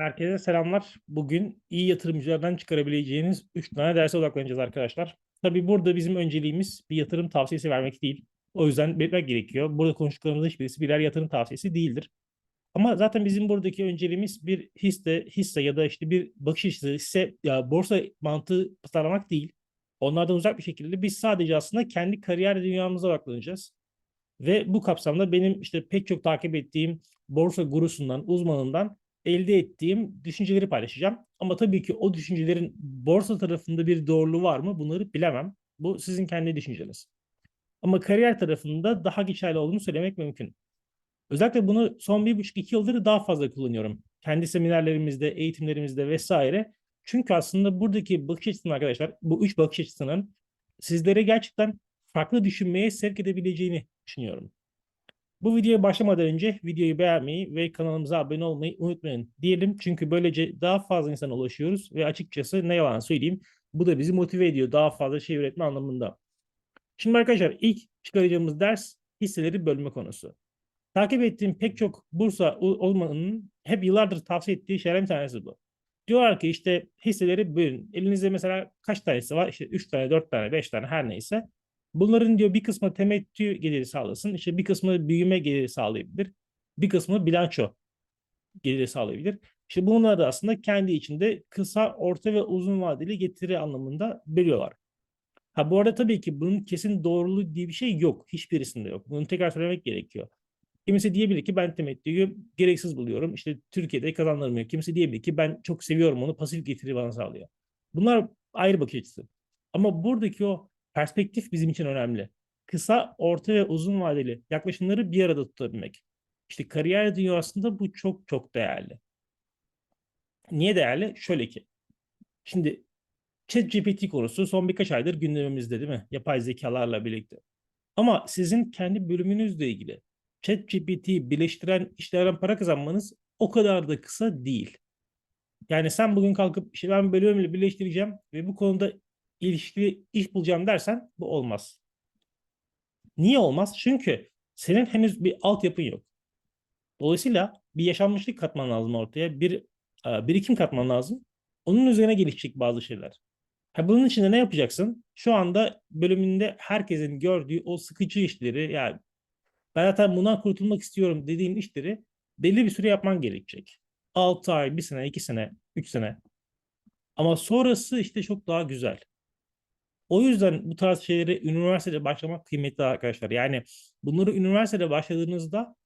Herkese selamlar. Bugün iyi yatırımcılardan çıkarabileceğiniz 3 tane derse odaklanacağız arkadaşlar. Tabii burada bizim önceliğimiz bir yatırım tavsiyesi vermek değil. O yüzden belirtmek gerekiyor. Burada konuştuklarımızın hiçbirisi birer yatırım tavsiyesi değildir. Ama zaten bizim buradaki önceliğimiz bir hisse, hisse ya da işte bir bakış açısı, hisse ya borsa mantığı pazarlamak değil. Onlardan uzak bir şekilde biz sadece aslında kendi kariyer dünyamıza odaklanacağız. Ve bu kapsamda benim işte pek çok takip ettiğim borsa gurusundan, uzmanından elde ettiğim düşünceleri paylaşacağım. Ama tabii ki o düşüncelerin borsa tarafında bir doğruluğu var mı bunları bilemem. Bu sizin kendi düşünceniz. Ama kariyer tarafında daha geçerli olduğunu söylemek mümkün. Özellikle bunu son bir buçuk iki yıldır daha fazla kullanıyorum. Kendi seminerlerimizde, eğitimlerimizde vesaire. Çünkü aslında buradaki bakış açısının arkadaşlar, bu üç bakış açısının sizlere gerçekten farklı düşünmeye sevk edebileceğini düşünüyorum. Bu videoya başlamadan önce videoyu beğenmeyi ve kanalımıza abone olmayı unutmayın diyelim. Çünkü böylece daha fazla insana ulaşıyoruz ve açıkçası ne yalan söyleyeyim bu da bizi motive ediyor daha fazla şey üretme anlamında. Şimdi arkadaşlar ilk çıkaracağımız ders hisseleri bölme konusu. Takip ettiğim pek çok bursa olmanın hep yıllardır tavsiye ettiği şeylerden bir tanesi bu. Diyorlar ki işte hisseleri bölün. Elinizde mesela kaç tanesi var? İşte 3 tane, 4 tane, 5 tane her neyse. Bunların diyor bir kısmı temettü geliri sağlasın. İşte bir kısmı büyüme geliri sağlayabilir. Bir kısmı bilanço geliri sağlayabilir. İşte bunlar da aslında kendi içinde kısa, orta ve uzun vadeli getiri anlamında veriyorlar. Ha bu arada tabii ki bunun kesin doğruluğu diye bir şey yok. Hiçbirisinde yok. Bunu tekrar söylemek gerekiyor. Kimisi diyebilir ki ben temettüyü gereksiz buluyorum. İşte Türkiye'de kazandırmıyor. Kimisi diyebilir ki ben çok seviyorum onu pasif getiri bana sağlıyor. Bunlar ayrı bakış açısı. Ama buradaki o perspektif bizim için önemli. Kısa, orta ve uzun vadeli yaklaşımları bir arada tutabilmek. İşte kariyer dünyasında bu çok çok değerli. Niye değerli? Şöyle ki. Şimdi ChatGPT konusu son birkaç aydır gündemimizde değil mi? Yapay zekalarla birlikte. Ama sizin kendi bölümünüzle ilgili ChatGPT'yi birleştiren işlerden para kazanmanız o kadar da kısa değil. Yani sen bugün kalkıp işte ben bölümümle birleştireceğim ve bu konuda ilişkili iş bulacağım dersen bu olmaz. Niye olmaz? Çünkü senin henüz bir altyapın yok. Dolayısıyla bir yaşanmışlık katman lazım ortaya. Bir e, birikim katman lazım. Onun üzerine gelişecek bazı şeyler. Ha, bunun için de ne yapacaksın? Şu anda bölümünde herkesin gördüğü o sıkıcı işleri yani ben zaten bundan kurtulmak istiyorum dediğin işleri belli bir süre yapman gerekecek. 6 ay, 1 sene, 2 sene, 3 sene. Ama sonrası işte çok daha güzel. O yüzden bu tarz şeyleri üniversitede başlamak kıymetli arkadaşlar. Yani bunları üniversitede başladığınızda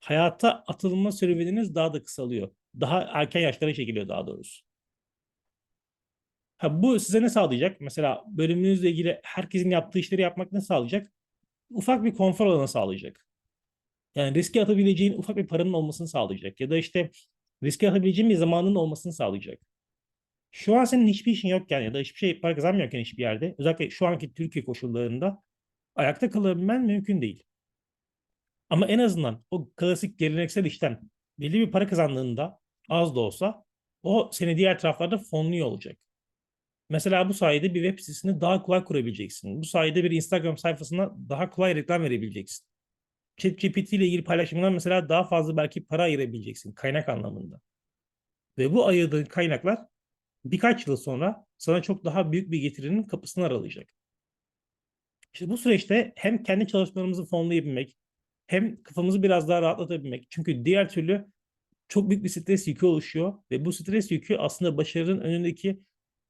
hayata atılma serüveniniz daha da kısalıyor. Daha erken yaşlara çekiliyor daha doğrusu. Ha, bu size ne sağlayacak? Mesela bölümünüzle ilgili herkesin yaptığı işleri yapmak ne sağlayacak? Ufak bir konfor alanı sağlayacak. Yani riske atabileceğin ufak bir paranın olmasını sağlayacak. Ya da işte riske atabileceğin bir zamanın olmasını sağlayacak. Şu an senin hiçbir işin yokken ya da hiçbir şey para kazanmıyorken hiçbir yerde özellikle şu anki Türkiye koşullarında ayakta kalabilmen mümkün değil. Ama en azından o klasik geleneksel işten belli bir para kazandığında az da olsa o seni diğer taraflarda fonluyor olacak. Mesela bu sayede bir web sitesini daha kolay kurabileceksin. Bu sayede bir Instagram sayfasına daha kolay reklam verebileceksin. ChatGPT ile ilgili paylaşımlar mesela daha fazla belki para ayırabileceksin kaynak anlamında. Ve bu ayırdığın kaynaklar birkaç yıl sonra sana çok daha büyük bir getirinin kapısını aralayacak. İşte bu süreçte hem kendi çalışmalarımızı fonlayabilmek, hem kafamızı biraz daha rahatlatabilmek. Çünkü diğer türlü çok büyük bir stres yükü oluşuyor ve bu stres yükü aslında başarının önündeki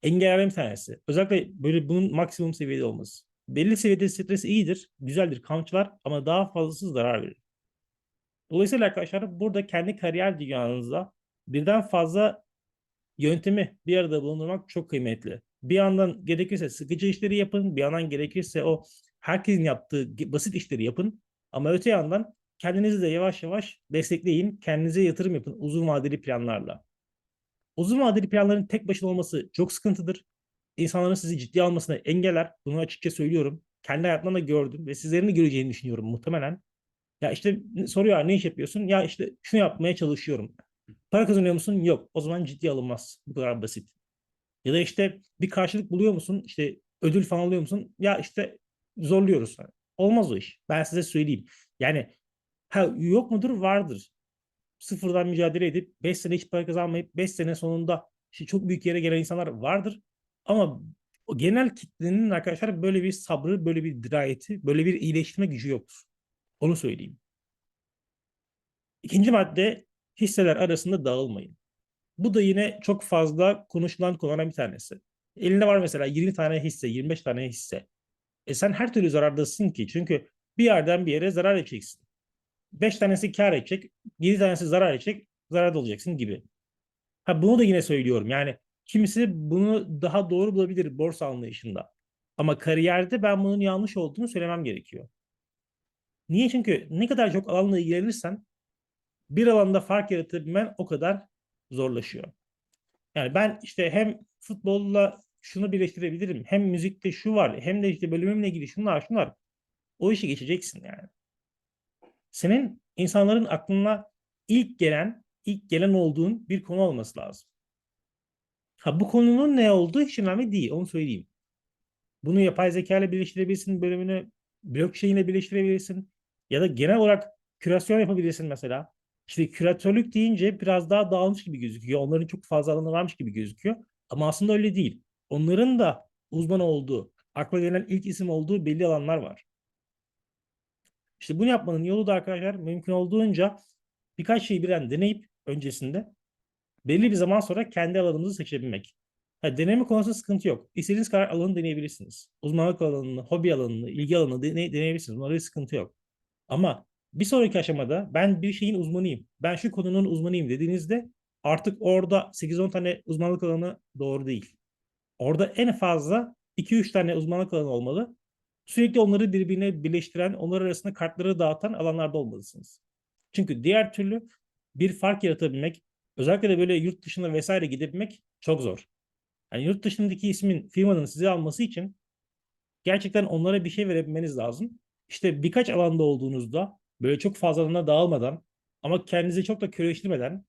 engellerden bir tanesi. Özellikle böyle bunun maksimum seviyede olması. Belli seviyede stres iyidir, güzeldir, kamçılar ama daha fazlası zarar verir. Dolayısıyla arkadaşlar burada kendi kariyer dünyanızda birden fazla yöntemi bir arada bulundurmak çok kıymetli. Bir yandan gerekirse sıkıcı işleri yapın, bir yandan gerekirse o herkesin yaptığı basit işleri yapın. Ama öte yandan kendinizi de yavaş yavaş destekleyin, kendinize yatırım yapın uzun vadeli planlarla. Uzun vadeli planların tek başına olması çok sıkıntıdır. İnsanların sizi ciddi almasına engeller. Bunu açıkça söylüyorum. Kendi hayatımda da gördüm ve sizlerin de göreceğini düşünüyorum muhtemelen. Ya işte soruyor ne iş yapıyorsun? Ya işte şunu yapmaya çalışıyorum. Para kazanıyor musun? Yok. O zaman ciddi alınmaz. Bu kadar basit. Ya da işte bir karşılık buluyor musun? İşte ödül falan alıyor musun? Ya işte zorluyoruz. Olmaz o iş. Ben size söyleyeyim. Yani ha, yok mudur? Vardır. sıfırdan mücadele edip 5 sene hiç para kazanmayıp 5 sene sonunda işte çok büyük yere gelen insanlar vardır. Ama o genel kitlenin arkadaşlar böyle bir sabrı, böyle bir dirayeti, böyle bir iyileştirme gücü yoktur. Onu söyleyeyim. İkinci madde hisseler arasında dağılmayın. Bu da yine çok fazla konuşulan konulardan bir tanesi. Elinde var mesela 20 tane hisse, 25 tane hisse. E sen her türlü zarardasın ki. Çünkü bir yerden bir yere zarar edeceksin. 5 tanesi kar edecek, 7 tanesi zarar edecek, zarar olacaksın gibi. Ha bunu da yine söylüyorum. Yani kimisi bunu daha doğru bulabilir borsa anlayışında. Ama kariyerde ben bunun yanlış olduğunu söylemem gerekiyor. Niye? Çünkü ne kadar çok alanla ilgilenirsen bir alanda fark yaratabilmen o kadar zorlaşıyor. Yani ben işte hem futbolla şunu birleştirebilirim, hem müzikte şu var, hem de işte bölümümle ilgili şunlar şunlar. O işi geçeceksin yani. Senin insanların aklına ilk gelen, ilk gelen olduğun bir konu olması lazım. Ha bu konunun ne olduğu hiç önemli değil, onu söyleyeyim. Bunu yapay zeka ile birleştirebilirsin bölümünü, blockchain ile birleştirebilirsin. Ya da genel olarak kürasyon yapabilirsin mesela. İşte küratörlük deyince biraz daha dağılmış gibi gözüküyor. Onların çok fazla alanı varmış gibi gözüküyor. Ama aslında öyle değil. Onların da uzman olduğu, akla gelen ilk isim olduğu belli alanlar var. İşte bunu yapmanın yolu da arkadaşlar mümkün olduğunca birkaç şeyi birden deneyip öncesinde belli bir zaman sonra kendi alanınızı seçebilmek. Ha, deneme konusunda sıkıntı yok. İstediğiniz kadar alanı deneyebilirsiniz. Uzmanlık alanını, hobi alanını, ilgi alanını dene deneyebilirsiniz. Bunlarda sıkıntı yok. Ama bir sonraki aşamada ben bir şeyin uzmanıyım. Ben şu konunun uzmanıyım dediğinizde artık orada 8-10 tane uzmanlık alanı doğru değil. Orada en fazla 2-3 tane uzmanlık alanı olmalı. Sürekli onları birbirine birleştiren, onlar arasında kartları dağıtan alanlarda olmalısınız. Çünkü diğer türlü bir fark yaratabilmek, özellikle de böyle yurt dışına vesaire gidebilmek çok zor. Yani yurt dışındaki ismin firmanın sizi alması için gerçekten onlara bir şey verebilmeniz lazım. İşte birkaç alanda olduğunuzda böyle çok fazla alana dağılmadan ama kendinizi çok da körleştirmeden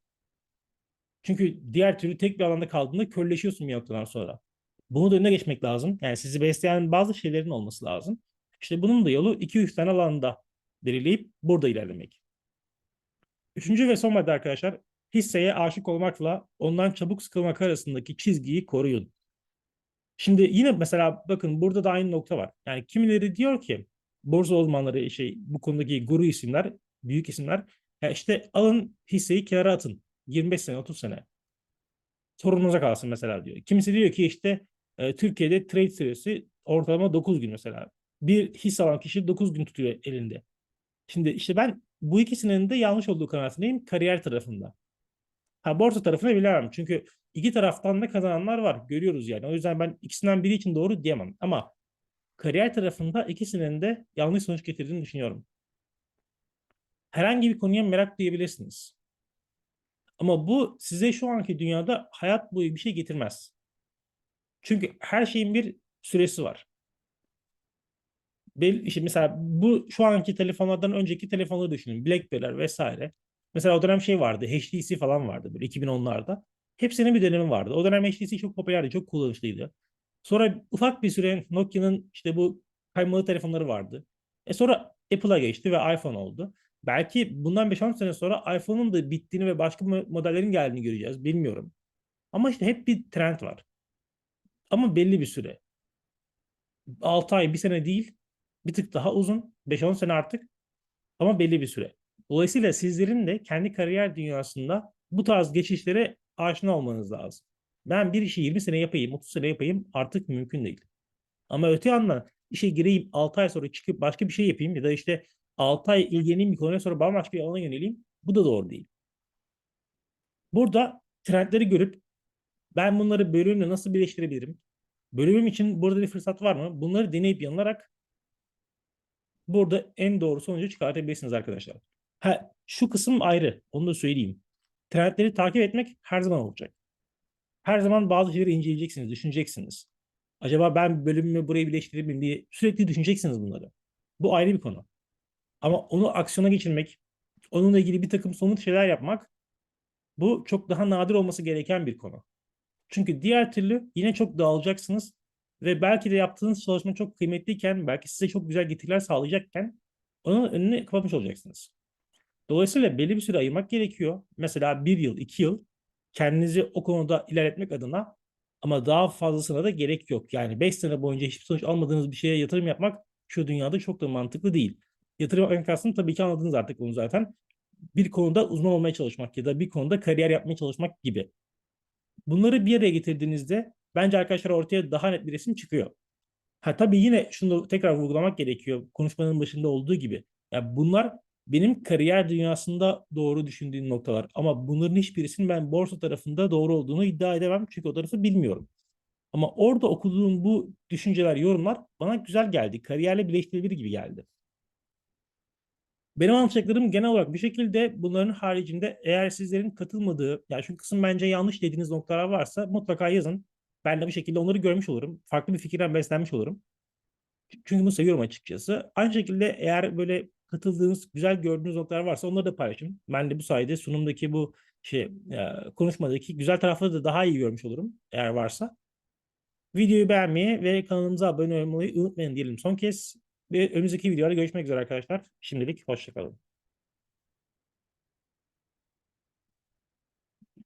çünkü diğer türlü tek bir alanda kaldığında körleşiyorsun bir noktadan sonra. Bunu da önüne geçmek lazım. Yani sizi besleyen bazı şeylerin olması lazım. İşte bunun da yolu 2-3 tane alanda belirleyip burada ilerlemek. Üçüncü ve son madde arkadaşlar hisseye aşık olmakla ondan çabuk sıkılmak arasındaki çizgiyi koruyun. Şimdi yine mesela bakın burada da aynı nokta var. Yani kimileri diyor ki borsa uzmanları şey bu konudaki guru isimler, büyük isimler ya işte alın hisseyi kenara atın. 25 sene, 30 sene. Sorunuza kalsın mesela diyor. Kimisi diyor ki işte e, Türkiye'de trade süresi ortalama 9 gün mesela. Bir hisse alan kişi 9 gün tutuyor elinde. Şimdi işte ben bu ikisinin de yanlış olduğu kanaatindeyim kariyer tarafında. Ha borsa tarafını bilemem. Çünkü iki taraftan da kazananlar var. Görüyoruz yani. O yüzden ben ikisinden biri için doğru diyemem. Ama kariyer tarafında ikisinin de yanlış sonuç getirdiğini düşünüyorum. Herhangi bir konuya merak duyabilirsiniz. Ama bu size şu anki dünyada hayat boyu bir şey getirmez. Çünkü her şeyin bir süresi var. Belli, işte mesela bu şu anki telefonlardan önceki telefonları düşünün. BlackBerry'ler vesaire. Mesela o dönem şey vardı. HTC falan vardı böyle 2010'larda. Hepsinin bir dönemi vardı. O dönem HTC çok popülerdi, çok kullanışlıydı. Sonra ufak bir süre Nokia'nın işte bu kaymalı telefonları vardı. E sonra Apple'a geçti ve iPhone oldu. Belki bundan 5-10 sene sonra iPhone'un da bittiğini ve başka modellerin geldiğini göreceğiz. Bilmiyorum. Ama işte hep bir trend var. Ama belli bir süre. 6 ay, bir sene değil. Bir tık daha uzun. 5-10 sene artık. Ama belli bir süre. Dolayısıyla sizlerin de kendi kariyer dünyasında bu tarz geçişlere aşina olmanız lazım. Ben bir işi 20 sene yapayım, 30 sene yapayım artık mümkün değil. Ama öte yandan işe gireyim 6 ay sonra çıkıp başka bir şey yapayım ya da işte 6 ay ilgileneyim bir konuya sonra bambaşka bir alana yöneleyim. Bu da doğru değil. Burada trendleri görüp ben bunları bölümle nasıl birleştirebilirim? Bölümüm için burada bir fırsat var mı? Bunları deneyip yanılarak burada en doğru sonucu çıkartabilirsiniz arkadaşlar. Ha, şu kısım ayrı. Onu da söyleyeyim. Trendleri takip etmek her zaman olacak. Her zaman bazı şeyleri inceleyeceksiniz, düşüneceksiniz. Acaba ben bölümümü buraya birleştirebilir miyim diye sürekli düşüneceksiniz bunları. Bu ayrı bir konu. Ama onu aksiyona geçirmek, onunla ilgili bir takım somut şeyler yapmak bu çok daha nadir olması gereken bir konu. Çünkü diğer türlü yine çok dağılacaksınız ve belki de yaptığınız çalışma çok kıymetliyken, belki size çok güzel getiriler sağlayacakken onun önünü kapatmış olacaksınız. Dolayısıyla belli bir süre ayırmak gerekiyor. Mesela bir yıl, iki yıl kendinizi o konuda ilerletmek adına ama daha fazlasına da gerek yok. Yani 5 sene boyunca hiçbir sonuç almadığınız bir şeye yatırım yapmak şu dünyada çok da mantıklı değil. Yatırım yapmak aslında tabii ki anladınız artık bunu zaten. Bir konuda uzman olmaya çalışmak ya da bir konuda kariyer yapmaya çalışmak gibi. Bunları bir araya getirdiğinizde bence arkadaşlar ortaya daha net bir resim çıkıyor. Ha tabii yine şunu tekrar vurgulamak gerekiyor konuşmanın başında olduğu gibi. Ya bunlar benim kariyer dünyasında doğru düşündüğüm noktalar. Ama bunların hiçbirisinin ben borsa tarafında doğru olduğunu iddia edemem. Çünkü o tarafı bilmiyorum. Ama orada okuduğum bu düşünceler, yorumlar bana güzel geldi. Kariyerle birleştirilebilir gibi geldi. Benim anlatacaklarım genel olarak bir şekilde bunların haricinde eğer sizlerin katılmadığı, yani şu kısım bence yanlış dediğiniz noktalar varsa mutlaka yazın. Ben de bir şekilde onları görmüş olurum. Farklı bir fikirden beslenmiş olurum. Çünkü bunu seviyorum açıkçası. Aynı şekilde eğer böyle katıldığınız, güzel gördüğünüz noktalar varsa onları da paylaşın. Ben de bu sayede sunumdaki bu şey e, konuşmadaki güzel tarafları da daha iyi görmüş olurum eğer varsa. Videoyu beğenmeyi ve kanalımıza abone olmayı unutmayın diyelim son kez. Ve önümüzdeki videolarda görüşmek üzere arkadaşlar. Şimdilik hoşçakalın.